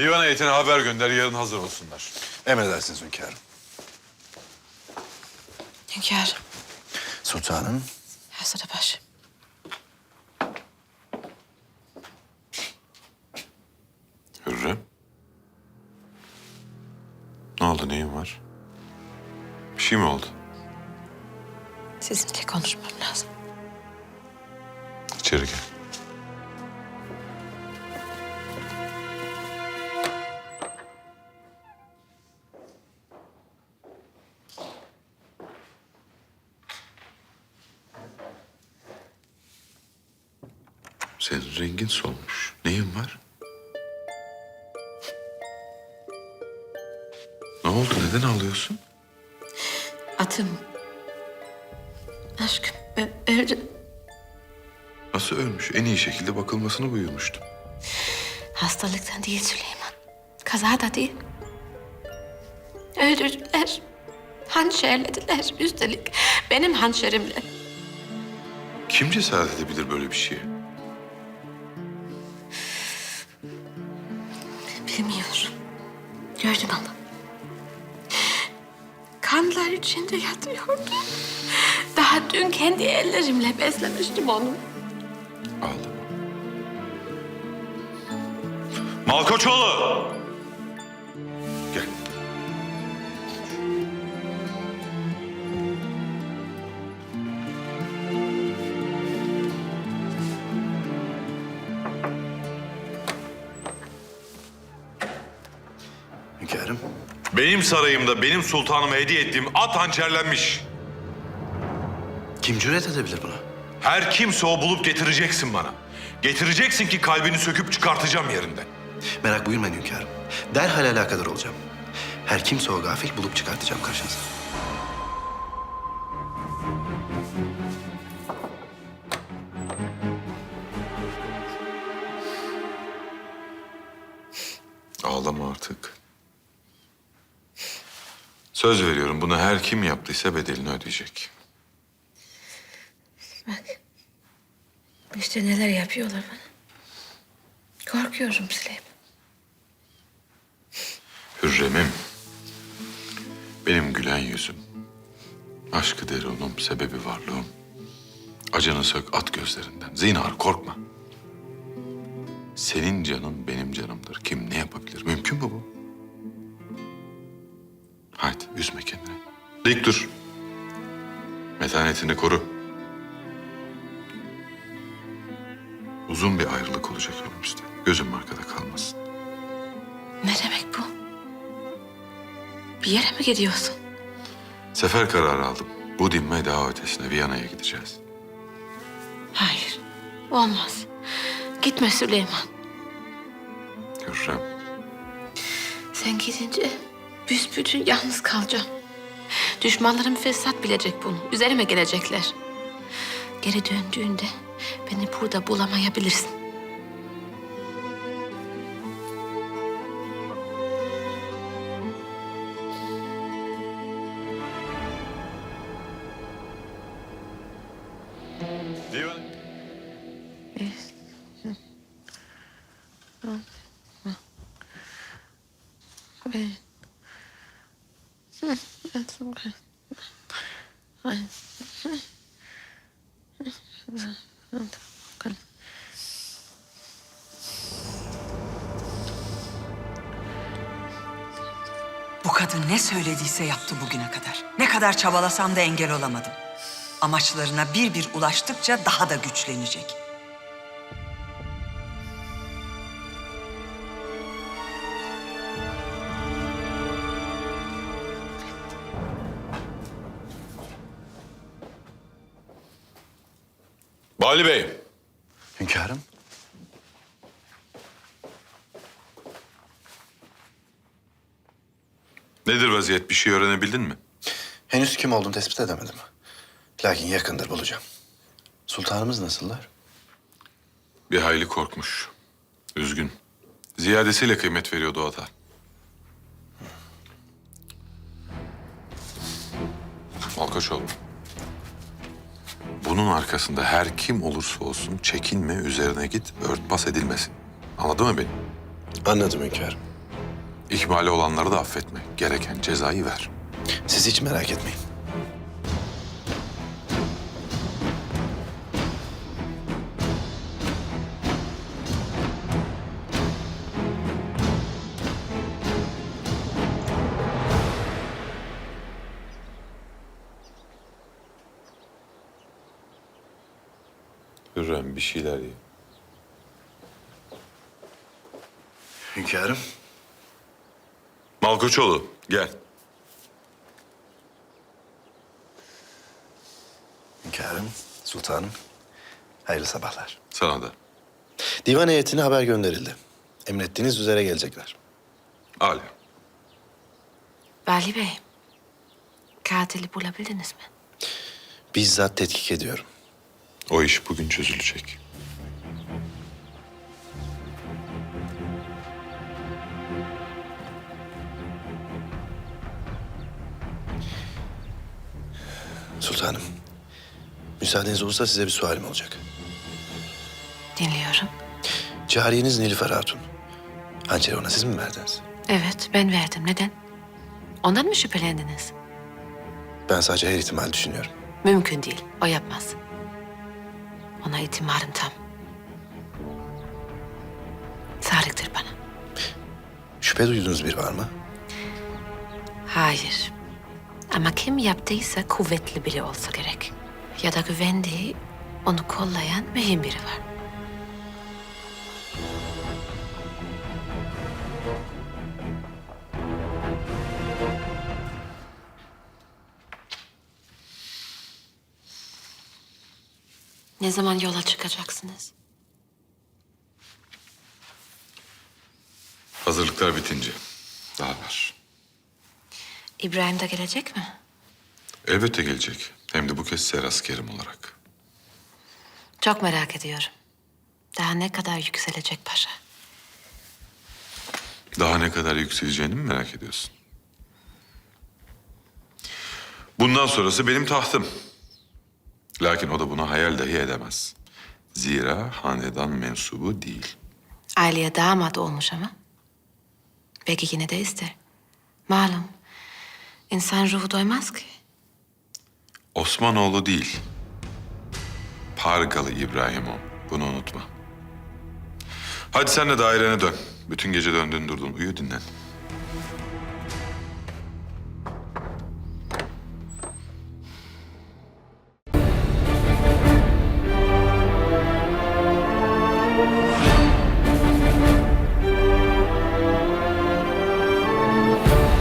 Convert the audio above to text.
Divan heyetine haber gönder, yarın hazır olsunlar. Emredersiniz hünkârım. Hünkârım. Sultanım. Hazır baş. Hürrem. Ne oldu, neyin var? Bir şey mi oldu? Sizinle konuşmam lazım. İçeri gel. Senin rengin solmuş. Neyin var? Ne oldu? Neden ağlıyorsun? Atım. Aşkım öldü. Nasıl ölmüş? En iyi şekilde bakılmasını buyurmuştum. Hastalıktan değil Süleyman. Kaza da değil. Öldürdüler. Hançerlediler üstelik. Benim hançerimle. Kim cesaret edebilir böyle bir şeye? Bilmiyorum. Gördüm ama. Kanlar içinde yatıyordu. Daha dün kendi ellerimle beslemiştim onu. Ağlama. Malkoçoğlu! Hünkârım. Benim sarayımda benim sultanıma hediye ettiğim at hançerlenmiş. Kim cüret edebilir buna? Her kimse o bulup getireceksin bana. Getireceksin ki kalbini söküp çıkartacağım yerinden. Merak buyurmayın hünkârım. Derhal alakadar olacağım. Her kimse o gafil bulup çıkartacağım karşınıza. Ağlama artık. Söz veriyorum bunu her kim yaptıysa bedelini ödeyecek. Bak. İşte neler yapıyorlar bana. Korkuyorum Süleyman. Hürrem'im. Benim gülen yüzüm. Aşkı derunum, sebebi varlığım. Acını sök at gözlerinden. Zinhar korkma. Senin canın benim canımdır. Kim ne yapabilir? Mümkün mü bu? Dik dur. Metanetini koru. Uzun bir ayrılık olacak önümüzde. Gözüm arkada kalmasın. Ne demek bu? Bir yere mi gidiyorsun? Sefer kararı aldım. Bu dinme daha ötesine Viyana'ya gideceğiz. Hayır. Olmaz. Gitme Süleyman. Hürrem. Sen gidince büsbütün yalnız kalacağım. Düşmanlarım fesat bilecek bunu. Üzerime gelecekler. Geri döndüğünde beni burada bulamayabilirsin. Divan. Bu kadın ne söylediyse yaptı bugüne kadar. Ne kadar çabalasam da engel olamadım. Amaçlarına bir bir ulaştıkça daha da güçlenecek. Bali Bey. Hünkârım. Nedir vaziyet? Bir şey öğrenebildin mi? Henüz kim olduğunu tespit edemedim. Lakin yakındır bulacağım. Sultanımız nasıllar? Bir hayli korkmuş. Üzgün. Ziyadesiyle kıymet veriyordu o da. Malkoçoğlu. Bunun arkasında her kim olursa olsun çekinme üzerine git örtbas edilmesin. Anladın mı beni? Anladım hünkârım. İhmali olanları da affetme. Gereken cezayı ver. Siz hiç merak etmeyin. Hürrem bir şeyler ye. Hünkârım. Malkoçoğlu gel. Hünkârım, sultanım. Hayırlı sabahlar. Sana da. Divan heyetine haber gönderildi. Emrettiğiniz üzere gelecekler. Âlâ. Vali Bey, katili bulabildiniz mi? Bizzat tetkik ediyorum. O iş bugün çözülecek. Sultanım. Müsaadeniz olursa size bir sualim olacak. Dinliyorum. Cariyeniz Nilüfer Hatun. Hançeri ona siz mi verdiniz? Evet, ben verdim. Neden? Ondan mı şüphelendiniz? Ben sadece her ihtimal düşünüyorum. Mümkün değil. O yapmaz. Ona itimarım tam. Sadıktır bana. Şüphe duyduğunuz biri var mı? Hayır. Ama kim yaptıysa kuvvetli biri olsa gerek. Ya da güvendiği, onu kollayan mühim biri var. Ne zaman yola çıkacaksınız? Hazırlıklar bitince. Daha var. İbrahim de gelecek mi? Elbette gelecek. Hem de bu kez ser askerim olarak. Çok merak ediyorum. Daha ne kadar yükselecek paşa? Daha ne kadar yükseleceğini mi merak ediyorsun? Bundan sonrası benim tahtım. Lakin o da bunu hayal dahi edemez. Zira hanedan mensubu değil. Aileye damat olmuş ama. Belki yine de ister. Malum. insan ruhu doymaz ki. Osmanoğlu değil. Pargalı İbrahim o. Bunu unutma. Hadi sen de dairene dön. Bütün gece döndün durdun. Uyu dinlen.